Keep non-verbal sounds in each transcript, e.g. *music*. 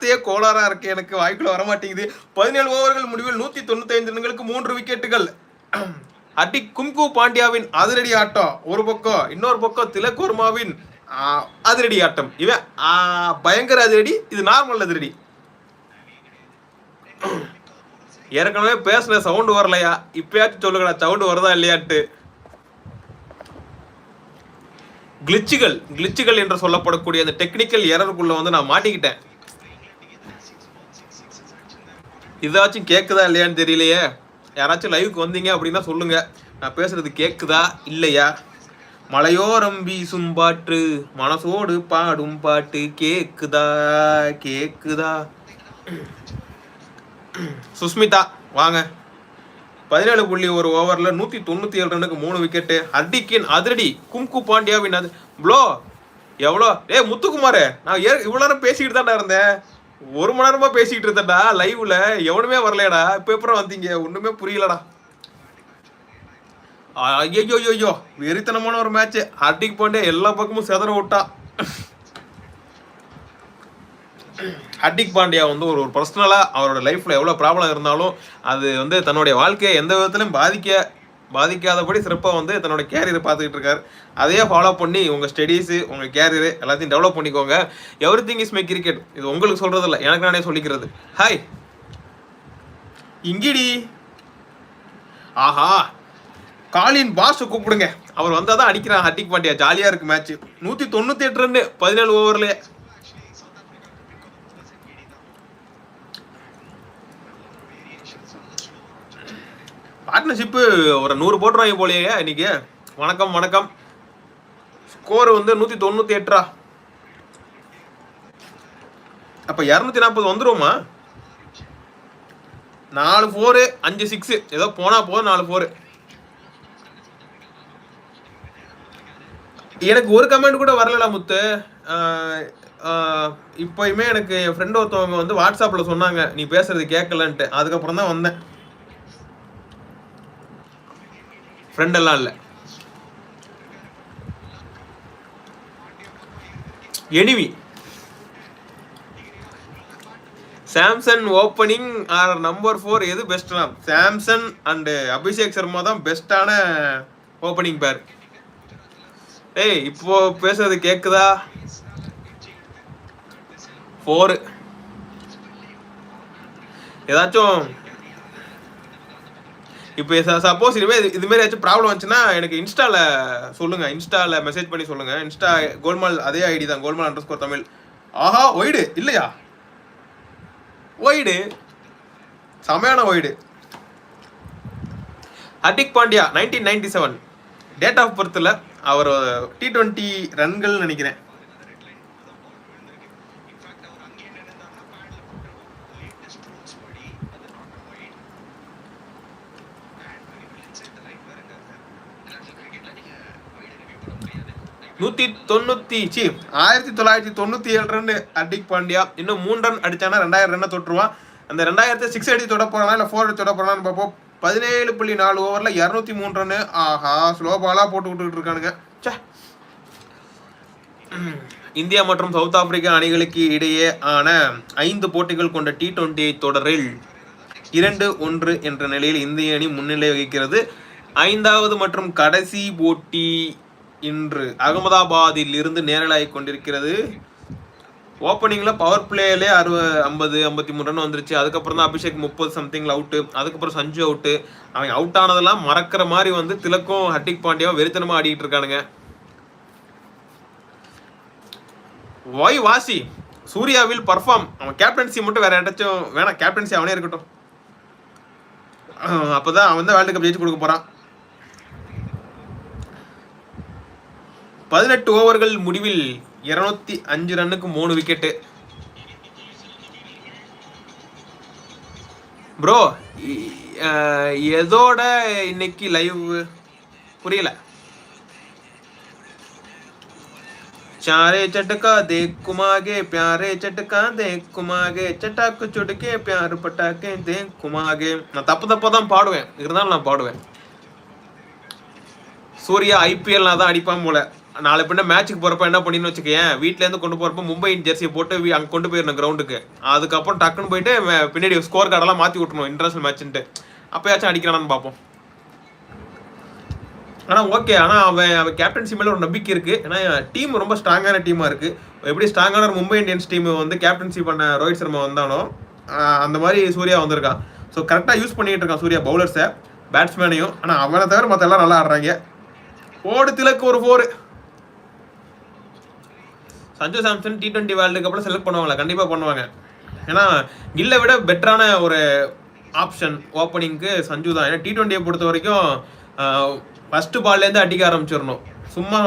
வார்த்தையே கோளாறா இருக்கு. எனக்கு வாய்க்குள்ள வர மாட்டேங்குது பதினேழு ஓவர்கள் முடிவில் நூத்தி தொண்ணூத்தி ஐந்து ரன்களுக்கு மூன்று விக்கெட்டுகள். அடி கும்கு பாண்டியாவின் அதிரடி ஆட்டம். ஒரு பக்கம் இன்னொரு பக்கம் திலகோர்மாவின் அதிரடி ஆட்டம். இவன் பயங்கர அதிரடி. இது நார்மல் அதிரடி. ஏற்கனவே பேசுன சவுண்டு வரலையா? இப்பயாச்சும் சொல்லுங்கடா சவுண்டு வருதா இல்லையாட்டு கிளிச்சுகள் கிளிச்சுகள் என்று சொல்லப்படக்கூடிய அந்த டெக்னிக்கல் எரருக்குள்ள வந்து நான் மாட்டிக்கிட்டேன். இதாச்சும் கேட்குதா இல்லையான்னு தெரியலையே. யாராச்சும் லைவுக்கு வந்தீங்க அப்படின்னா சொல்லுங்க. நான் பேசுறது கேட்குதா இல்லையா? மலையோரம் வீசும் பாட்டு மனசோடு பாடும் பாட்டு கேக்குதா கேக்குதா? சுஸ்மிதா வாங்க. பதினேழு புள்ளி ஒரு ஓவரில் நூற்றி தொண்ணூற்றி ஏழு ரன்னுக்கு மூணு விக்கெட்டு அடிக்கின் அதிரடி கும்கு பாண்டியாவின் அது ப்ளோ எவ்வளோ? ஏய் முத்துக்குமார் நான் ஏ இவ்வளோ நேரம் பேசிக்கிட்டு தான்டா இருந்தேன். ஒரு மணி நேரமா பேசிக்கிட்டு இருந்தடா லைவ்ல எவனுமே வரலையடா. இப்போ அப்புறம் வந்தீங்க? ஒன்றுமே புரியலடா. ஐயோ ஐயோ வெறித்தனமான ஒரு மேட்ச் ஹார்டிக் பாண்டியா எல்லா பக்கமும் செதற விட்டா. ஹர்திக் பாண்டியா வந்து ஒரு ஒரு பர்சனலாக அவரோட லைஃப்பில் எவ்வளோ ப்ராப்ளம் இருந்தாலும் அது வந்து தன்னுடைய வாழ்க்கையை எந்த விதத்துலையும் பாதிக்க பாதிக்காதபடி சிறப்பாக வந்து தன்னோட கேரியரை பார்த்துக்கிட்டு இருக்காரு. அதையே ஃபாலோ பண்ணி உங்கள் ஸ்டடீஸு உங்கள் கேரியரு எல்லாத்தையும் டெவலப் பண்ணிக்கோங்க. Everything is my cricket இது உங்களுக்கு சொல்கிறது இல்லை எனக்கு நானே சொல்லிக்கிறது. Hi Ngidi. ஆஹா. காலின் பாஸ் கூப்பிடுங்க. அவர் வந்தால் தான் அடிக்கிறான். ஹர்திக் பாண்டியா. ஜாலியாக இருக்கு மேட்ச் நூற்றி தொண்ணூற்றி எட்டு ரன்னு பதினேழு ஓவர்லேயே பார்ட்னர்ஷிப்பு ஒரு நூறு போட்டுருவாங்க போலயே இன்னைக்கு. வணக்கம் வணக்கம். ஸ்கோர் வந்து நூற்றி தொண்ணூற்றி எட்டுரா அப்போ இரநூத்தி நாற்பது வந்துருமா? நாலு ஃபோரு அஞ்சு சிக்ஸு ஏதோ போனால் போதும் நாலு ஃபோரு எனக்கு ஒரு கமெண்ட் கூட வரலடா முத்து. இப்பயுமே இப்போயுமே எனக்கு என் ஃப்ரெண்ட் ஒருத்தவங்க வந்து வாட்ஸ்அப்பில் சொன்னாங்க நீ பேசுறது கேட்கலன்ட்டு. அதுக்கப்புறம் தான் வந்தேன். ஃப்ரெண்ட் எல்லாம் இல்லை. Enemy Samson opening or number four எது பெஸ்ட்னா சாம்சங் அண்டு அபிஷேக் சர்மா தான் பெஸ்ட்டான ஓப்பனிங் பேர் ஏய் இப்போ பேசுறது கேக்குதா? ஃபோரு ஏதாச்சும் இப்போ சப்போஸ் இனிமேல் இது இதுமாரி ஏதாச்சும் ப்ராப்ளம் வந்துச்சுன்னா எனக்கு இன்ஸ்டாவில் சொல்லுங்கள் இன்ஸ்டாவில் மெசேஜ் பண்ணி சொல்லுங்கள் இன்ஸ்டா கோல்மால் அதே ஐடி தான். கோல்மால் அண்டர் ஸ்கோர் தமிழ். ஆஹா ஒய்டு இல்லையா? ஒய்டு செமையான wide Hardik Pandya nineteen ninety seven date of பர்த்தில் அவர் டி ட்வெண்ட்டி ரன்கள் நினைக்கிறேன். நூத்தி தொண்ணூத்தி சி ஆயிரத்தி தொள்ளாயிரத்தி தொண்ணூத்தி ஏழு ரன் ஹர்திக் பாண்டியா இன்னும் மூணு ரன் அடிச்சானா ரெண்டாயிரம் ரன்னை தொட்டுருவான். அந்த ரெண்டாயிரத்தை சிக்ஸ் அடி தொட போறானா இல்லை ஃபோர் அடி தொட போறானான்னு பார்ப்போம். பதினேழு புள்ளி நாலு ஓவரில் இரநூத்தி மூணு ரன்னு ஆஹா ஸ்லோ பாலாக போட்டு விட்டுக்கிட்டு இருக்கானுங்க. சே இந்தியா மற்றும் சவுத் ஆப்பிரிக்கா அணிகளுக்கு இடையே ஆன ஐந்து போட்டிகள் கொண்ட டி டுவெண்டி தொடரில் இரண்டு ஒன்று என்ற நிலையில் இந்திய அணி முன்னிலை வகிக்கிறது. ஐந்தாவது மற்றும் கடைசி போட்டி இன்று அகமதாபாத்தில் இருந்து நேரலாகி கொண்டிருக்கிறது. ஓப்பனிங்கில் பவர் பிளேலே அறுப ஐம்பது ஐம்பத்தி மூணு ரன் வந்துருச்சு. அதுக்கப்புறம் தான் அபிஷேக் முப்பது சம்திங்கில் அவுட்டு அதுக்கப்புறம் சஞ்சு அவுட்டு அவன் அவுட் ஆனதெல்லாம் மறக்கிற மாதிரி வந்து திலக்கும் ஹர்டிக் பாண்டியாவும் வெறித்தனமாக ஆடிக்கிட்டு இருக்கானுங்க. வாய் வாசி சூர்யாவில் பர்ஃபார்ம் அவன் கேப்டன்சி மட்டும் வேற யாராச்சும் வேணாம். கேப்டன்சி அவனே இருக்கட்டும். அப்போ தான் அவன் தான் வேர்ல்டு கப் ஜெயிச்சு கொடுக்க போறான். பதினெட்டு ஓவர்கள் முடிவில் இருநூத்தி அஞ்சு ரன்னுக்கு மூணு விக்கெட்டு. ப்ரோ எதோட இன்னைக்கு லைவ் புரியல. चारे चटका देख कुमागे प्यारे चटका देख कुमागे चटाக்கு சுடுக்கே प्यार பட்டாக்கே தேக் குமாகே நான் தப்பு தப்பாக தான் பாடுவேன். இருந்தாலும் நான் பாடுவேன். சூர்யா ஐபிஎல்னா தான் அடிப்பான் போல. நாளை பின்ன மேட்ச்சுக்கு போறப்ப என்ன பண்ணின்னு வச்சுக்கேன் வீட்ல இருந்து கொண்டு போறப்ப மும்பை ஜெர்சியை போட்டு அங்கே அங்க கொண்டு போயிடணும் கிரவுண்டுக்கு அதுக்கப்புறம் டக்குன்னு போயிட்டு பின்னாடி ஸ்கோர் கார்டெல்லாம் மாத்தி விட்டுணும் இன்டர்நேஷனல் மேட்ச்சுன்ட்டு அப்பயாச்சும் அடிக்கிறானான்னு பார்ப்போம். ஆனா ஓகே ஆனா அவன் அவன் கேப்டன்சி மேல ஒரு நம்பிக்கை இருக்கு. ஏன்னா டீம் ரொம்ப ஸ்ட்ராங்கான டீமா இருக்கு. எப்படி ஸ்ட்ராங்கான ஒரு மும்பை இந்தியன்ஸ் டீம் வந்து கேப்டன்சி பண்ண ரோஹித் சர்மா வந்தானோ அந்த மாதிரி சூர்யா வந்திருக்கான். ஸோ கரெக்டாக யூஸ் பண்ணிட்டு இருக்கான் சூர்யா பவுலர்ஸை பேட்ஸ்மேனையும் ஆனால் அவனை தவிர மற்ற எல்லாம் நல்லா ஆடுறாங்க. ஓடு திலக்கு ஒரு four Sanju Samson T twenty world கப்பில் செலக்ட் பண்ணுவாங்களா கண்டிப்பாக பண்ணுவாங்க. ஏன்னா கில்லை விட பெட்டரான ஒரு ஆப்ஷன் ஓப்பனிங்க்கு சஞ்சு தான். ஏன்னா டி டுவெண்ட்டியை பொறுத்த வரைக்கும் ஃபஸ்ட்டு பால்லேருந்து அடிக்க ஆரம்பிச்சிடணும். சும்மா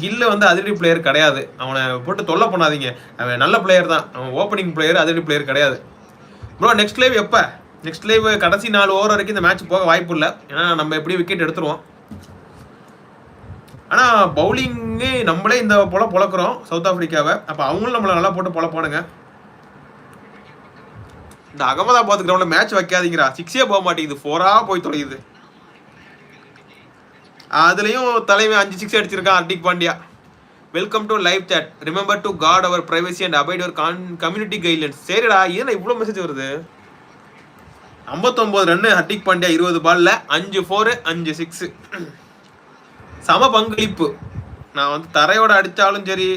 கில்லு வந்து அதிரடி பிளேயர் கிடையாது. அவனை போட்டு தொல்லை பண்ணாதீங்க. அவன் நல்ல பிளேயர் தான். அவன் ஓப்பனிங் பிளேயர் அதிரடி பிளேயர் கிடையாது. ப்ரோ நெக்ஸ்ட் லைவ் எப்போ? நெக்ஸ்ட் லைவ் கடைசி நாலு ஓவர் வரைக்கும் இந்த மேட்ச் போக வாய்ப்பு இல்லை. ஏன்னா நம்ம எப்படி விக்கெட் எடுத்துருவோம்? ஆனால் பவுலிங்கு நம்மளே இந்த போல பொழக்கிறோம் சவுத் ஆஃப்ரிக்காவை அப்போ அவங்களும் நம்மளை நல்லா போட்டு பொழப்பானுங்க. இந்த அகமதாபாத் கிரவுண்டில் மேட்ச் வைக்காதீங்கடா. சிக்ஸே போக மாட்டேங்குது. ஃபோராக போய் தொலையுது. அதுலேயும் தலைவன் அஞ்சு six அடிச்சிருக்கான் Hardik Pandya. Welcome to live chat remember to guard our privacy and abide our community guidelines சரிடா ஏன்னா இவ்வளோ மெசேஜ் வருது? ஐம்பத்தொம்போது ரன்னு ஹர்திக் பாண்டியா இருபது பாலில் அஞ்சு ஃபோரு அஞ்சு சிக்ஸு சம பங்களிப்பு. நான் வந்து தரையோட அடிச்சாலும் சரி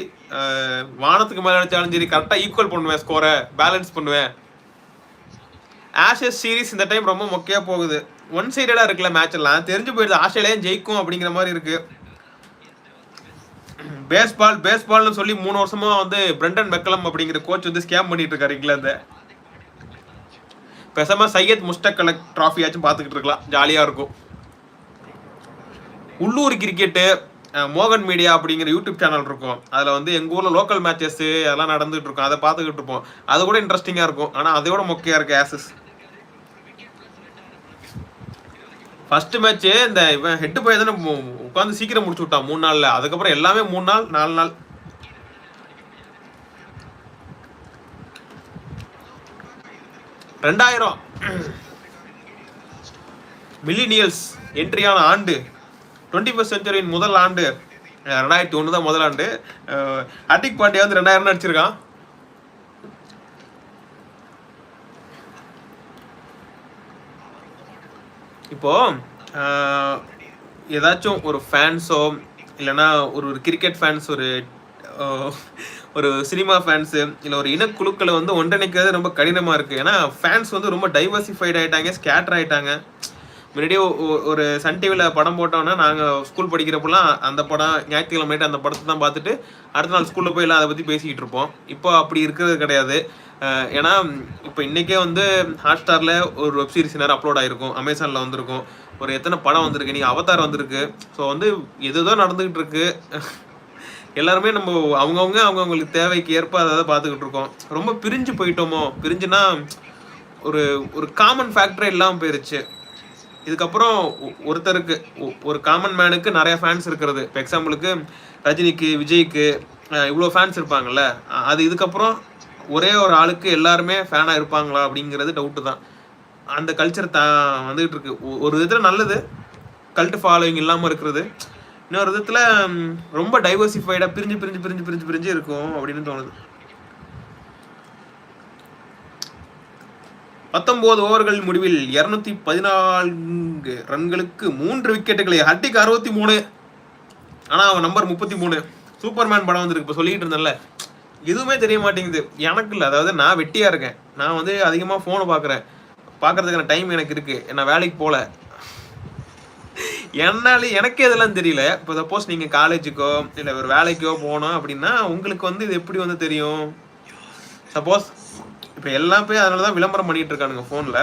வானத்துக்கு மேல அடிச்சாலும் சரி கரெக்டா ஈக்குவல் பண்ணுவேன் ஸ்கோரை பேலன்ஸ் பண்ணுவேன். ஆஷஸ் சீரிஸ் இந்த டைம் ரொம்ப மொக்கையா போகுது. ஒன் சைடடா இருக்குல்ல மேட்ச் எல்லாம். தெரிஞ்சு போயிடுது ஆஸ்திரேலியா ஜெயிக்கும் அப்படிங்கிற மாதிரி இருக்கு. பேஸ்பால் பேஸ்பால்னு சொல்லி மூணு வருஷமா வந்து பிரண்டன் மெக்கலம் அப்படிங்கிற கோச் வந்து ஸ்கேம் பண்ணிட்டு இருக்காரு இங்கிலாந்து. பேசாம சையத் முஸ்டக் கலக் ட்ராஃபியாச்சும் பார்த்துக்கிட்டு இருக்கலாம். ஜாலியா இருக்கும். உள்ளூர் கிரிக்கெட்டு மோகன் மீடியா அப்படிங்கிற யூடியூப் சேனல் இருக்கும். அதில் வந்து எங்கள் ஊரில் லோக்கல் மேட்சஸ் அதெல்லாம் நடந்துகிட்டு இருக்கும். அதை பார்த்துக்கிட்டு இருப்போம். அது கூட இன்ட்ரெஸ்டிங்காக இருக்கும். ஆனால் அதோட மொக்கையாக இருக்குது ஆசஸ் ஃபர்ஸ்ட் மேட்ச்சு இந்த இவன் ஹெட்டு போய் தானே உட்காந்து சீக்கிரம் முடிச்சு விட்டான் மூணு நாளில். அதுக்கப்புறம் எல்லாமே மூணு நாள் நாலு நாள். ரெண்டாயிரம். *clears throat* மில்லினியல்ஸ் என்ட்ரியான ஆண்டு. டுவெண்ட்டி ஃபஸ்ட் செஞ்சுரியின் முதல் ஆண்டு ரெண்டாயிரத்தி ஒன்று தான் முதல் ஆண்டு. ஹர்திக் பாண்டியா வந்து ரெண்டாயிரம் அடிச்சிருக்கான். இப்போ ஏதாச்சும் ஒரு ஃபேன்ஸோ இல்லைன்னா ஒரு ஒரு கிரிக்கெட் ஃபேன்ஸ் ஒரு ஒரு சினிமா ஃபேன்ஸு இல்லை ஒரு இனக்குழுக்களை வந்து ஒன்றிணைக்கிறது ரொம்ப கடினமாக இருக்குது ஏன்னா ஃபேன்ஸ் வந்து ரொம்ப டைவர்சிஃபைட் ஆகிட்டாங்க ஸ்கேட்டர் ஆகிட்டாங்க முன்னாடியே ஒரு சன் டிவியில் படம் போட்டோன்னா நாங்கள் ஸ்கூல் படிக்கிறப்பெல்லாம் அந்த படம் ஞாயிற்றுக்கிழமை night அந்த படத்தை தான் பார்த்துட்டு அடுத்த நாள் ஸ்கூலில் போய் எல்லாம் அதை பற்றி பேசிக்கிட்டு இருப்போம். இப்போ அப்படி இருக்கிறது கிடையாது. ஏன்னா இப்போ இன்றைக்கே வந்து ஹாட்ஸ்டாரில் ஒரு வெப் சீரிஸ் நேரம் அப்லோட் ஆகிருக்கும் அமேசானில் வந்திருக்கும். ஒரு எத்தனை படம் வந்திருக்கு? நீங்கள் அவதார் வந்திருக்கு. ஸோ வந்து எதுதோ நடந்துக்கிட்டு இருக்கு. எல்லாருமே நம்ம அவங்கவுங்க அவங்கவுங்களுக்கு தேவைக்கு ஏற்ப அதை பார்த்துக்கிட்டு இருக்கோம். ரொம்ப பிரிஞ்சு போயிட்டோமோ? பிரிஞ்சுனா ஒரு ஒரு காமன் ஃபேக்டரே இல்லாமல் போயிருச்சு. இதுக்கப்புறம் ஒ- ஒருத்தருக்கு ஒ- ஒரு காமன் மேனுக்கு நிறைய ஃபேன்ஸ் இருக்கிறது. இப்போ எக்ஸாம்பிளுக்கு ரஜினிக்கு விஜய்க்கு இவ்வளோ ஃபேன்ஸ் இருப்பாங்கல்ல. அது இதுக்கப்புறம் ஒரே ஒரு ஆளுக்கு எல்லாருமே ஃபேனாக இருப்பாங்களா அப்படிங்கிறது டவுட்டு தான். அந்த கல்ச்சர் தான் வந்துகிட்டு இருக்கு. ஒரு விதத்தில் நல்லது. கல்ட் ஃபாலோவிங் இல்லாமல் இருக்கிறது. இன்னொரு விதத்தில் ரொம்ப டைவர்சிஃபைடாக பிரிஞ்சு பிரிஞ்சு பிரிஞ்சு பிரிஞ்சு பிரிஞ்சு இருக்கும் அப்படின்னு தோணுது. பத்தொன்பது ஓவர்கள் முடிவில் இருநூத்தி பதினான்கு ரன்களுக்கு மூன்று விக்கெட்டுகளை ஹட்டிக்கு அறுபத்தி மூணு. ஆனால் அவன் நம்பர் முப்பத்தி மூணு. சூப்பர்மேன் படம் வந்திருக்கு. இப்போ சொல்லிட்டு இருந்தேன்ல. எதுவுமே தெரிய மாட்டேங்குது. எனக்கு இல்லை. அதாவது நான் வெட்டியாக இருக்கேன். நான் வந்து அதிகமாக ஃபோனை பார்க்குறேன் பார்க்கறதுக்கான டைம் எனக்கு இருக்குது நான் வேலைக்கு போகல என்னால எனக்கே இதெல்லாம் தெரியல. இப்போ சப்போஸ் நீங்கள் காலேஜுக்கோ இல்லை ஒரு வேலைக்கோ போனோம் அப்படின்னா உங்களுக்கு வந்து இது எப்படி வந்து தெரியும்? சப்போஸ் இப்போ எல்லாம் போய் அதனால தான் விளம்பரம் பண்ணிட்டு இருக்கானுங்க ஃபோனில்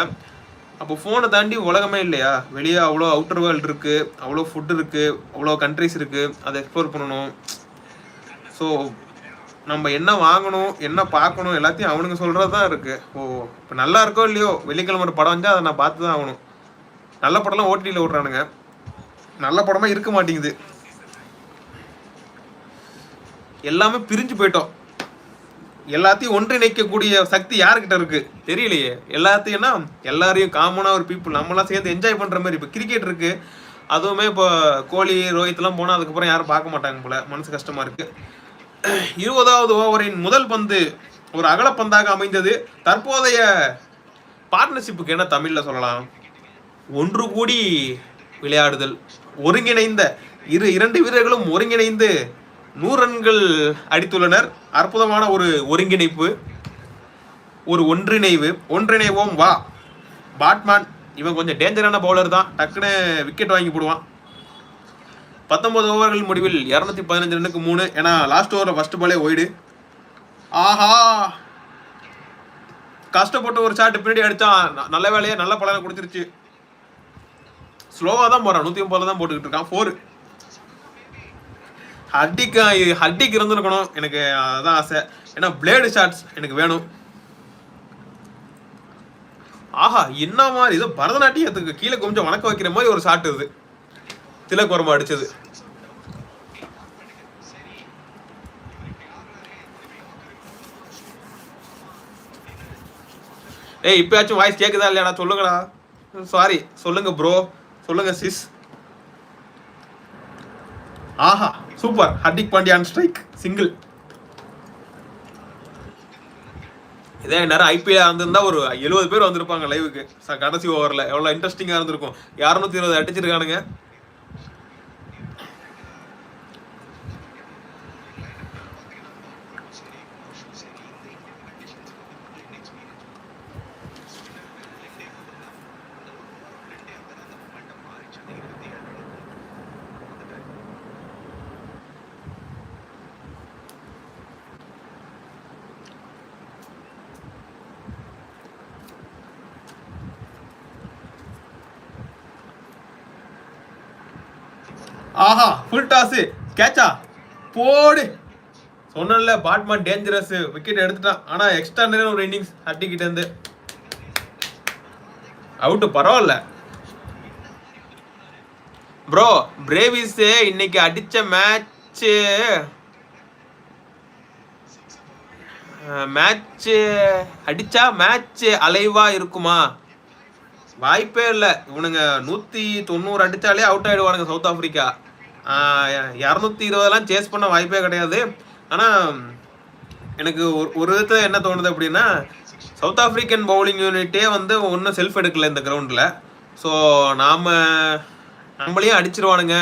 அப்போ ஃபோனை தாண்டி உலகமே இல்லையா? வெளியே அவ்வளோ அவுட்டர் வேர்ல்டு இருக்குது அவ்வளோ ஃபுட் இருக்குது அவ்வளோ கண்ட்ரிஸ் இருக்குது அதை எக்ஸ்ப்ளோர் பண்ணணும். ஸோ நம்ம என்ன வாங்கணும் என்ன பார்க்கணும் எல்லாத்தையும் அவனுங்க சொல்கிறது தான் இருக்குது ஓ இப்போ நல்லா இருக்கோ இல்லையோ வெள்ளிக்கிழமை ஒரு படம் வந்தால் அதை நான் பார்த்து தான் ஆகணும். நல்ல படம்லாம் ஓடிடியில் விட்றானுங்க நல்ல படமாக இருக்க மாட்டேங்குது. எல்லாமே பிரிஞ்சு போயிட்டோம். எல்லாத்தையும் ஒன்றிணைக்கக்கூடிய சக்தி யாருக்கிட்ட இருக்கு? தெரியலையே. எல்லாத்தையும்னா எல்லாரையும் காமனாக ஒரு பீப்புள் நம்மளாம் சேர்ந்து என்ஜாய் பண்ணுற மாதிரி. இப்போ கிரிக்கெட் இருக்கு. அதுவுமே இப்போ கோலி ரோஹித்லாம் போனால் அதுக்கப்புறம் யாரும் பார்க்க மாட்டாங்க போல. மனசு கஷ்டமா இருக்கு. இருபதாவது ஓவரின் முதல் பந்து ஒரு அகலப்பந்தாக அமைந்தது. தற்போதைய பார்ட்னர்ஷிப்புக்கு என்ன தமிழில் சொல்லலாம்? ஒன்று கூடி விளையாடுதல். ஒருங்கிணைந்த இரு இரண்டு வீரர்களும் ஒருங்கிணைந்து நூறு ரன்கள் அடித்துள்ளனர். அற்புதமான ஒரு ஒருங்கிணைப்பு ஒரு ஒன்றிணைவு. ஒன்றிணைவோம் வா. பாட்மேன் இவன் கொஞ்சம் டேஞ்சரான பவுலர் தான். டக்குன்னு விக்கெட் வாங்கி போடுவான். பத்தொன்பது ஓவர்கள் முடிவில் இரநூத்தி பதினஞ்சு ரன்னுக்கு மூணு. ஏன்னா லாஸ்ட் ஓவரில் ஃபர்ஸ்ட் பாலே ஒய்டு ஆஹா! கஷ்டப்பட்டு ஒரு ஷாட் பின்னாடி அடித்தான் ந- நல்ல வேலையை நல்ல பலனை கொடுத்துருச்சு. ஸ்லோவாக தான் போகிறான் நூற்றி ஒன்பதுல தான் போட்டுக்கிட்டு இருக்கான். ஃபோர் ஹர்டிக்கு ஹர்டிக் இருந்திருக்கணும். எனக்கு அதான் ஆசை. ஏன்னா பிளேடு ஷாட்ஸ் எனக்கு வேணும். ஆஹா என்ன மாதிரி? ஏதோ பரதநாட்டியத்துக்கு கீழே கொஞ்சம் வணக்க வைக்கிற மாதிரி ஒரு ஷாட் இது. திலக் வர்மா அடிச்சது. ஏய் இப்பயாச்சும் வாய்ஸ் கேட்குதா இல்லையாடா? சொல்லுங்கடா. சாரி சொல்லுங்க ப்ரோ சொல்லுங்க சிஸ் ஆஹா சூப்பர். ஹர்திக் பாண்டியான் ஸ்ட்ரைக் சிங்கிள். இதே நேரம் ஐபிஎல் வந்திருந்தா ஒரு எழுபது பேர் வந்திருப்பாங்க லைவுக்கு கடைசி ஓவர்ல எவ்வளோ இன்ட்ரெஸ்டிங்காக இருந்திருக்கும். இரநூத்தி இருபது அடிச்சிருக்கானுங்க. ஆஹா ஃபுல் டாஸ் கேட்சா போடு. சொன்னல பாட்மா டேஞ்சரஸ் விக்கெட் எடுத்துட்டான். ஆனா எக்ஸ்ட்ரா ஒரு இன்னிங்ஸ் ஹட்டிக்கிட்ட இருந்து. அவுட்டு பரவாயில்ல. ப்ரோ பிரேவிஸ் இன்னைக்கு அடிச்ச மேட்ச் மேட்ச் அடிச்சா மேட்ச் அலைவா இருக்குமா? வாய்ப்பே இல்லை. இவனுங்க நூற்றி தொண்ணூறு அடித்தாலே அவுட் ஆகிடுவானுங்க சவுத் ஆஃப்ரிக்கா இரநூத்தி இருபதெல்லாம் சேஸ் பண்ண வாய்ப்பே கிடையாது. ஆனால் எனக்கு ஒரு ஒரு விதத்தில் என்ன தோணுது அப்படின்னா சவுத் ஆஃப்ரிக்கன் பவுலிங் யூனிட்டே வந்து ஒன்றும் செல்ஃப் எடுக்கல இந்த கிரவுண்டில் ஸோ நாம் நம்மளையும் அடிச்சிருவானுங்க.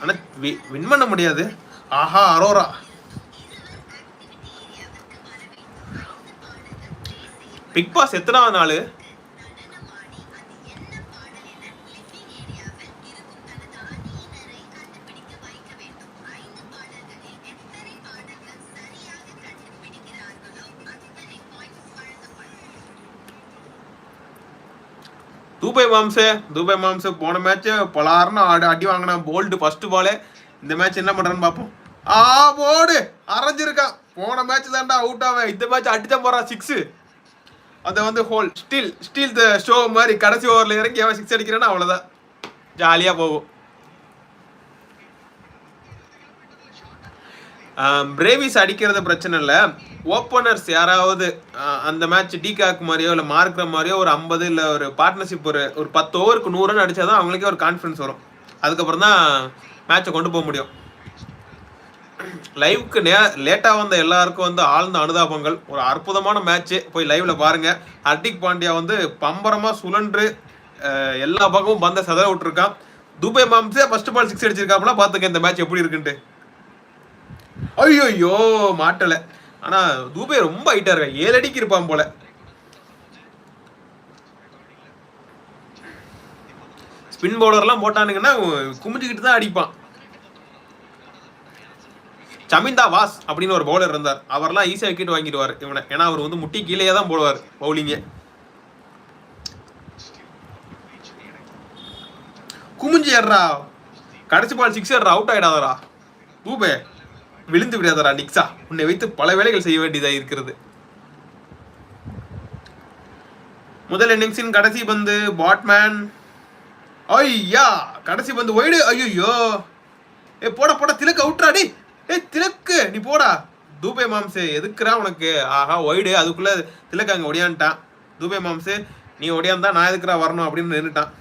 ஆனால் வி வின் பண்ண முடியாது. ஆஹா அரோரா. பிக் பாஸ் எத்தனாவது நாள்? தூபை மாம்சே தூபை மாம்சே போன மேட்ச் பலாருன்னு ஆடு அடி வாங்கினா போல்டு ஃபர்ஸ்ட் பாலே இந்த மேட்ச் என்ன பண்றான்னு பார்ப்போம். ஆ போடு அரைஞ்சிருக்கான். போன மேட்ச் தான்டா அவுட் ஆவேன். இந்த மேட்ச் அடிச்சா போறான் சிக்ஸ் அதை வந்து whole steal steal the show மாதிரி கடைசி ஓவரில் இறங்கி அவன் சிக்ஸ் அடிக்கிறான்னா அவ்வளோதான் ஜாலியாக போகும். பிரேவிஸ் அடிக்கிறது பிரச்சனை இல்லை. ஓப்பனர்ஸ் யாராவது அந்த மேட்ச் டிகாக் மாதிரியோ இல்லை மார்க்கிற மாதிரியோ ஒரு ஐம்பது இல்லை ஒரு பார்ட்னர்ஷிப் ஒரு ஒரு பத்து ஓவருக்கு நூறு ரன் அடிச்சாதான் அவங்களுக்கே ஒரு கான்ஃபிடன்ஸ் வரும். அதுக்கப்புறம் தான் மேட்சை கொண்டு போக முடியும். லைவுக்கு நே லேட்டாக வந்த எல்லாருக்கும் வந்து ஆழ்ந்த அனுதாபங்கள். ஒரு அற்புதமான மேட்ச்சு போய் லைவில் பாருங்கள் ஹர்திக் பாண்டியா வந்து பம்பரமாக சுழன்று எல்லா பக்கமும் பந்த சதவ விட்டுருக்கான். துபை மாம்ஸே ஃபர்ஸ்ட் பால் சிக்ஸ் அடிச்சிருக்காப்புலாம் பார்த்துக்க இந்த மேட்ச் எப்படி இருக்குன்ட்டு. ஐயோ மாட்டல. ஆனா தூபே ரொம்ப ஹைட்டா இருக்கா? ஏழு அடிக்கு இருப்பான் போல. ஸ்பின் பவுலர்லாம் போட்டானுங்கன்னா குமிஞ்சுக்கிட்டு தான் அடிப்பான். சமிந்தா வாஸ் அப்படின்னு ஒரு பவுலர் இருந்தார். அவர்லாம் ஈஸியாக விக்கெட் வாங்கிடுவார் இவனை. ஏன்னா அவர் வந்து முட்டி கீழே தான் போடுவார் பவுலிங்கே குமிஞ்சு ஏறா கடைசி பால் சிக்ஸ் ஏடுறா அவுட் ஆயிடாதரா தூபே. விழுந்து விடாதரா நிக்ஸா. உன்னை வைத்து பல வேலைகள் செய்ய வேண்டியதாக இருக்கிறது. முதல் இன்னிங்ஸின் கடைசி பந்து பாட்மேன். ஐயா கடைசி பந்து ஒய்டு. ஐயோ ஏ போட போட திலக்கு அவுட்ராடி ஏ திலக்கு நீ போடா. தூபே மாம்சே எதுக்குறா உனக்கு? ஆஹா ஒய்டு. அதுக்குள்ளே திலக்கு அங்கே ஒடியான்ட்டான். தூபே மாம்சே நீ ஒடியாந்தா நான் எதுக்குறா வரணும் அப்படின்னு நின்றுட்டான்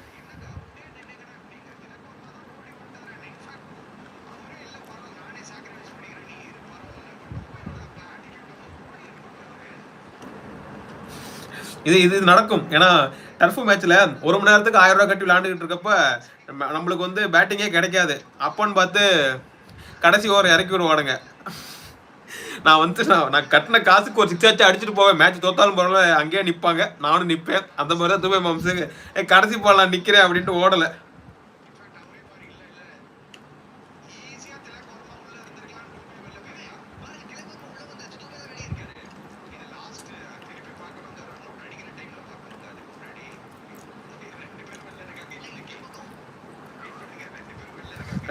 இது இது இது நடக்கும். ஏன்னா டர்ஃப் மேட்ச்ல ஒரு மணி நேரத்துக்கு ஆயிரம் ரூபாய் கட்டி விளையாண்டுக்கிட்டு இருக்கப்ப நம்மளுக்கு வந்து பேட்டிங்கே கிடைக்காது. அப்பன்னு பார்த்து கடைசி ஓவர் இறக்கி விடுவானுங்க. நான் வந்து நான் நான் கட்டின காசுக்கு ஒரு சிக்ஸ் ஆச்சு அடிச்சுட்டு போவேன். மேட்ச் தோத்தாலும் பரவாயில்ல அங்கேயே நிற்பாங்க நானும் நிற்பேன் அந்த மாதிரி தான் துபாய் மாம்சுக்கு ஏ கடைசி பால் நான் நிற்கிறேன் அப்படின்ட்டு ஓடலை.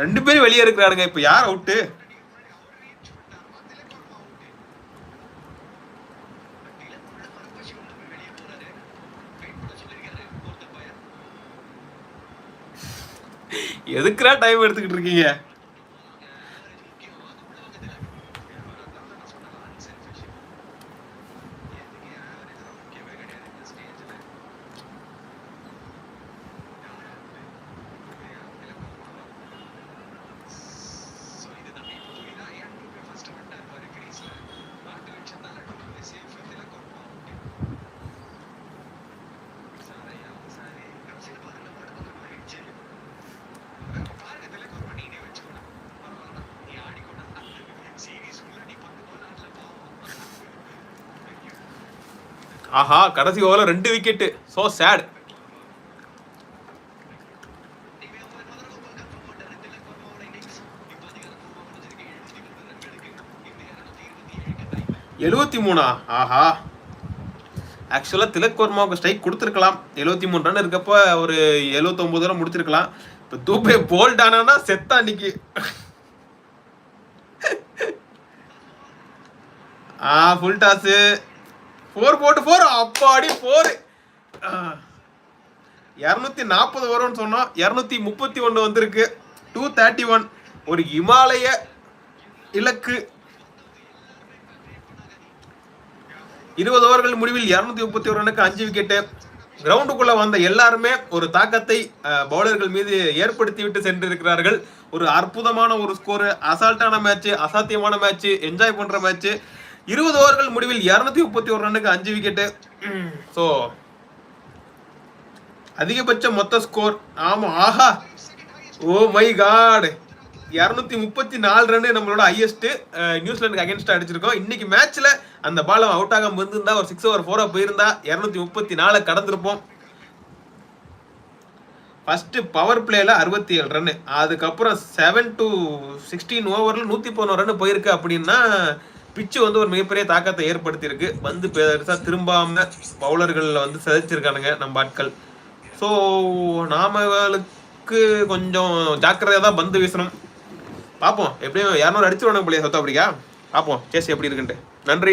ரெண்டு பேரும் வெளியே இருக்கிறாருங்க. இப்போ யார் அவுட்டு எதுக்குடா டைம் எடுத்துக்கிட்டு இருக்கீங்க? ஆஹா கடைசி ஓவரில் ரெண்டு விக்கெட்டு ஸோ சேட் எழுபத்தி மூணா? ஆஹா. ஆக்சுவலாக திலக் வர்மாவுக்கு ஸ்ட்ரைக் கொடுத்துருக்கலாம். எழுபத்தி மூணு ரன் இருக்கப்போ ஒரு எழுபத்தொம்பது ரன் முடிச்சிருக்கலாம் இப்போ தூபே போல்ட் ஆனா செத்தா அன்னைக்கு. ஆ ஃபுல் டாஸு ஃபோர் போட்டு ஃபோர் அப்பாடி ஃபோர் இரநூத்தி நாற்பது வரும்னு சொன்னோம். இரநூத்தி முப்பத்தி ஒன்று வந்திருக்கு. டூ தேர்ட்டி ஒன் ஒரு இமாலய இலக்கு. இருபது ஓவர்கள் முடிவில் இரநூத்தி முப்பத்தி ஒரு ரனுக்கு அஞ்சு விக்கெட்டு. கிரவுண்டுக்குள்ள வந்த எல்லாருமே ஒரு தாக்கத்தை பவுலர்கள் மீது ஏற்படுத்தி விட்டு சென்றிருக்கிறார்கள். ஒரு அற்புதமான ஒரு ஸ்கோரு அசால்ட்டான மேட்ச் அசாத்தியமான மேட்ச் என்ஜாய் பண்ற மேட்ச் இருபது ஓவர்கள் முடிவில் இரநூத்தி முப்பத்தி ஒரு ரன்னுக்கு அஞ்சு விக்கெட்டு ஸோ அதிகபட்ச மொத்த ஸ்கோர் ஆமா ஆஹா. ஓ மை காடு இரநூத்தி முப்பத்தி நாலு ரன்னு நம்மளோட ஹையஸ்ட் நியூசிலாந்துக்கு அகேன்ஸ்ட் அடிச்சிருக்கோம். இன்னைக்கு மேட்ச்ல அந்த பால் அவுட் ஆகாம இருந்திருந்தா ஒரு சிக்ஸ் ஓவர் ஃபோரா போயிருந்தா இரநூத்தி முப்பத்தி நாலு கடந்திருப்போம். ஃபர்ஸ்ட் பவர் பிளேல அறுபத்தி ஏழு ரன்னு. அதுக்கப்புறம் செவன் டு சிக்ஸ்டீன் ஓவரில் நூற்றி பதினோரு ரன் போயிருக்கு அப்படின்னா பிச்சு வந்து ஒரு மிகப்பெரிய தாக்கத்தை ஏற்படுத்தியிருக்கு. வந்து பெருசாக திரும்பாம பவுலர்களில் வந்து சிதைச்சிருக்கானுங்க நம்ம ஆட்கள். ஸோ நாமளுக்கு கொஞ்சம் ஜாக்கிரதையாக தான் பந்து வீசணும். பார்ப்போம் எப்படியும் யாரும் அடிச்சு வேணும் பிள்ளைய சத்தா பார்ப்போம் சேஸ் எப்படி இருக்குன்ட்டு. நன்றி.